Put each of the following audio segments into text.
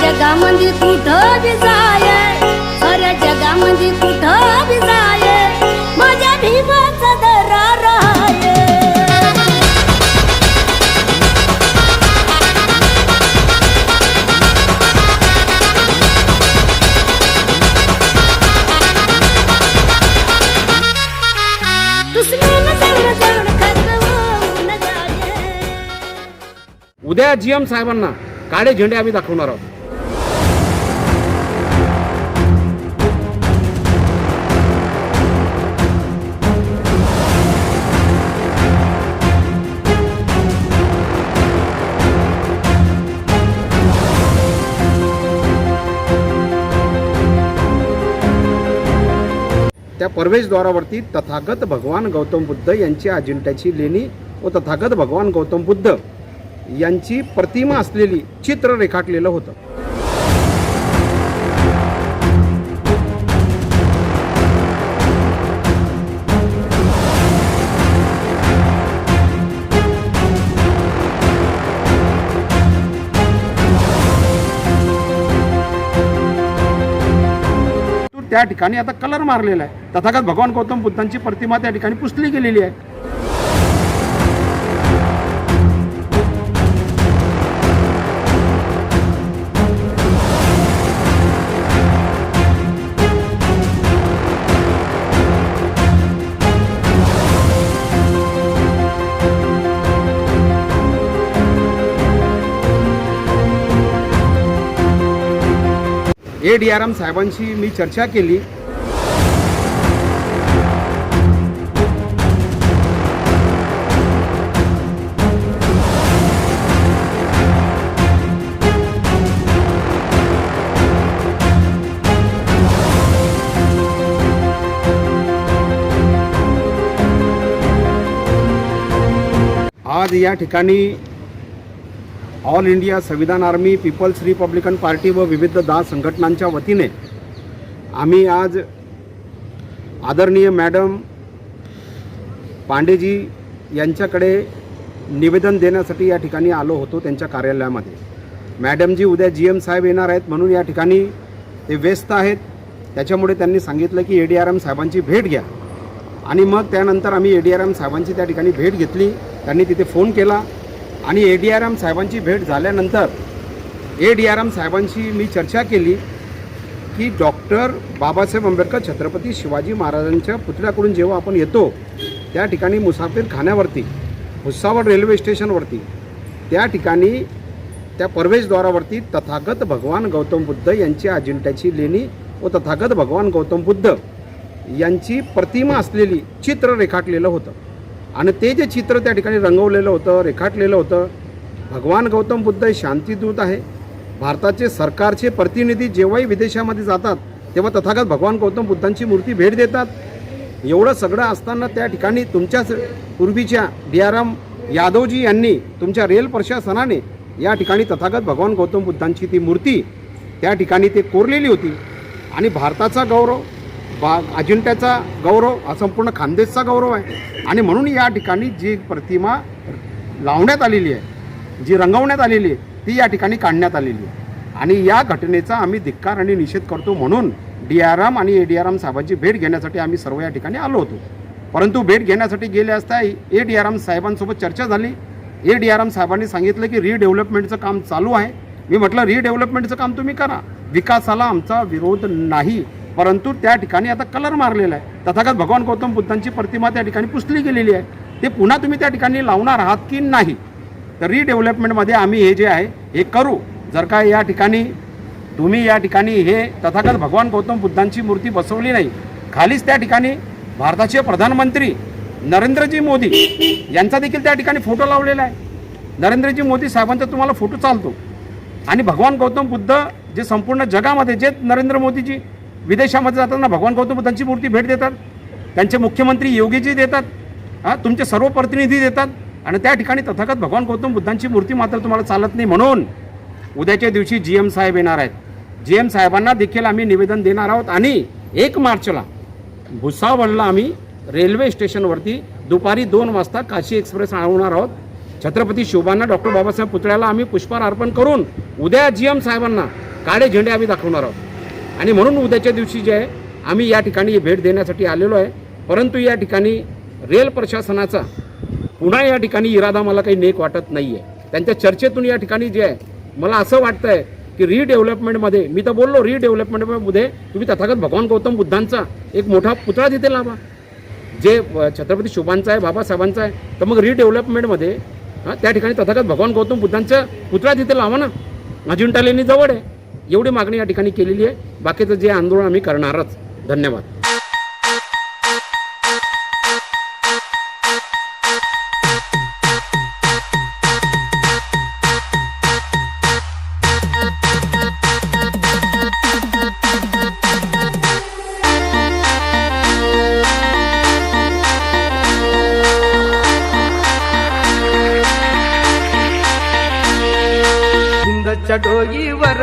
जगामध्ये कुठं बी जाय? खऱ्या जगामध्ये कुठं बी जाय? माझ्या भीमाचा दरा राय उद्या जी एम साहेबांना काळे झेंडे आम्ही दाखवणार आहोत. त्या प्रवेशद्वारावरती तथागत भगवान गौतम बुद्ध यांची अजिंठ्याची लेणी व तथागत भगवान गौतम बुद्ध यांची प्रतिमा असलेली चित्र रेखाटलेलं होतं. त्या ठिकाणी आता कलर मारलेला आहे. तथागत भगवान गौतम बुद्धांची प्रतिमा त्या ठिकाणी पुसली गेलेली आहे. ए डी आर एम साहेबांशी मी चर्चा केली. आज या ठिकाणी ऑल इंडिया संविधान आर्मी पीपल्स रिपब्लिकन पार्टी व विविध दहा संघटनांच्या वतीने आम्ही आज आदरणीय मॅडम पांडेजी यांच्याकडे निवेदन देण्यासाठी या ठिकाणी आलो होतो त्यांच्या कार्यालयामध्ये. मॅडमजी उद्या जी एम साहेब येणार आहेत म्हणून या ठिकाणी ते व्यस्त आहेत. त्याच्यामुळे त्यांनी सांगितलं की ए डी आर एम साहेबांची भेट घ्या. आणि मग त्यानंतर आम्ही ए डी आर एम साहेबांची त्या ठिकाणी भेट घेतली. त्यांनी तिथे फोन केला. आणि ए डी आर एम साहेबांची भेट झाल्यानंतर ए डी आर एम साहेबांशी मी चर्चा केली की डॉक्टर बाबासाहेब आंबेडकर छत्रपती शिवाजी महाराजांच्या पुतळ्याकडून जेव्हा आपण येतो त्या ठिकाणी मुसाफिर खाण्यावरती भुसावळ रेल्वे स्टेशनवरती त्या ठिकाणी त्या प्रवेशद्वारावरती तथागत भगवान गौतम बुद्ध यांची अजिंठ्याची लेणी व तथागत भगवान गौतम बुद्ध यांची प्रतिमा असलेली चित्र रेखाटलेलं होतं. आणि ते जे चित्र त्या ठिकाणी रंगवलेलं होतं रेखाटलेलं होतं भगवान गौतम बुद्ध हे शांतीदूत आहे. भारताचे सरकारचे प्रतिनिधी जेव्हाही विदेशामध्ये जातात तेव्हा तथागत भगवान गौतम बुद्धांची मूर्ती भेट देतात. एवढं सगळं असताना त्या ठिकाणी तुमच्याच पूर्वीच्या डी आर एम यादवजी यांनी तुमच्या रेल प्रशासनाने या ठिकाणी तथागत भगवान गौतम बुद्धांची ती मूर्ती त्या ठिकाणी ते कोरलेली होती. आणि भारताचा गौरव बा अजिंठ्याचा गौरव हा संपूर्ण खानदेशचा गौरव आहे. आणि म्हणून या ठिकाणी जी प्रतिमा लावण्यात आलेली आहे जी रंगवण्यात आलेली आहे ती या ठिकाणी काढण्यात आलेली आहे. आणि या घटनेचा आम्ही धिक्कार आणि निषेध करतो म्हणून डी आर एम आणि ए डी आर आम साहेबांची भेट घेण्यासाठी आम्ही सर्व या ठिकाणी आलो होतो. परंतु भेट घेण्यासाठी गेले असता ए डी आर एम साहेबांसोबत चर्चा झाली. ए डी आर आम साहेबांनी सांगितलं की रिडेव्हलपमेंटचं काम चालू आहे. मी म्हटलं रिडेव्हलपमेंटचं काम तुम्ही करा. विकासाला आमचा विरोध नाही. परंतु त्या ठिकाणी आता कलर मारलेला आहे. तथागत भगवान गौतम बुद्धांची प्रतिमा त्या ठिकाणी पुसली गेलेली आहे. ते पुन्हा तुम्ही त्या ठिकाणी लावणार आहात की नाही तर रिडेव्हलपमेंटमध्ये आम्ही हे जे आहे हे करू. जर का या ठिकाणी तुम्ही या ठिकाणी हे तथागत भगवान गौतम बुद्धांची मूर्ती बसवली नाही खालीच त्या ठिकाणी भारताचे प्रधानमंत्री नरेंद्रजी मोदी यांचा देखील त्या ठिकाणी फोटो लावलेला आहे. नरेंद्रजी मोदी साहेबांचा तुम्हाला फोटो चालतो. आणि भगवान गौतम बुद्ध जे संपूर्ण जगामध्ये जे नरेंद्र मोदीजी विदेशामध्ये जाताना भगवान गौतम बुद्धांची मूर्ती भेट देतात. त्यांचे मुख्यमंत्री योगीजी देतात. हां तुमचे सर्व प्रतिनिधी देतात. आणि त्या ठिकाणी तथागत भगवान गौतम बुद्धांची मूर्ती मात्र तुम्हाला चालत नाही म्हणून उद्याच्या दिवशी जी एम साहेब येणार आहेत. जी एम साहेबांना देखील आम्ही निवेदन देणार आहोत. आणि एक मार्चला भुसावळला आम्ही रेल्वे स्टेशनवरती दुपारी दोन वाजता काशी एक्सप्रेस आणवणार आहोत. छत्रपती शिवबांना डॉक्टर बाबासाहेब पुतळ्याला आम्ही पुष्पहार अर्पण करून उद्या जी एम साहेबांना काळे झेंडे आम्ही दाखवणार आहोत. आणि म्हणून उद्याच्या दिवशी जे आहे आम्ही या ठिकाणी भेट देण्यासाठी आलेलो आहे. परंतु या ठिकाणी रेल प्रशासनाचा पुन्हा या ठिकाणी इरादा मला काही नेक वाटत नाही आहे त्यांच्या चर्चेतून या ठिकाणी जे आहे मला असं वाटतं आहे की रिडेव्हलपमेंटमध्ये मी तर बोललो रिडेव्हलपमेंटमध्ये तुम्ही तथागत भगवान गौतम बुद्धांचा एक मोठा पुतळा तिथे लावा. जे छत्रपती शुभांचा आहे बाबासाहेबांचा आहे तर मग रिडेव्हलपमेंटमध्ये हां त्या ठिकाणी तथागत भगवान गौतम बुद्धांचा पुतळा तिथे लावा ना. अजिंठा लेणी जवळ आहे. एवढी मागणी या ठिकाणी केलेली आहे. बाकीचं जे आंदोलन आम्ही करणारच. धन्यवाद. हिंदच्या डोईवर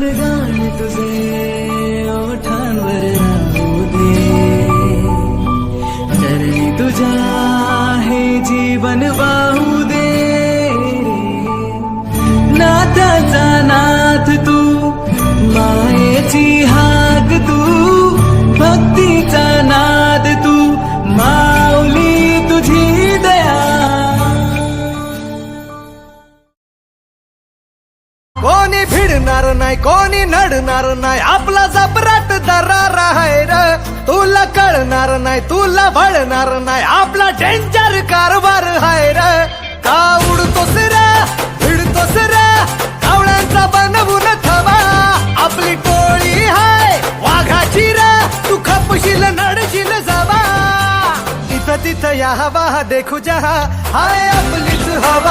गुणगान तुझे भिडणार नाही कोणी नडणार नाही. आपला जबराट दरा आहे र. तुला कळणार नाही तुला भळणार नाही. आपला डेंजर कारभार आहे र. का उडतो सिरा भिडतो सिरा कावळ्यांचा बनवून थवा आपली टोळी हाय वाघाची रा. तू खपशील नडशील जावा. तिथं तिथं या हवा देखू जहा. हाय आपलीच हवा.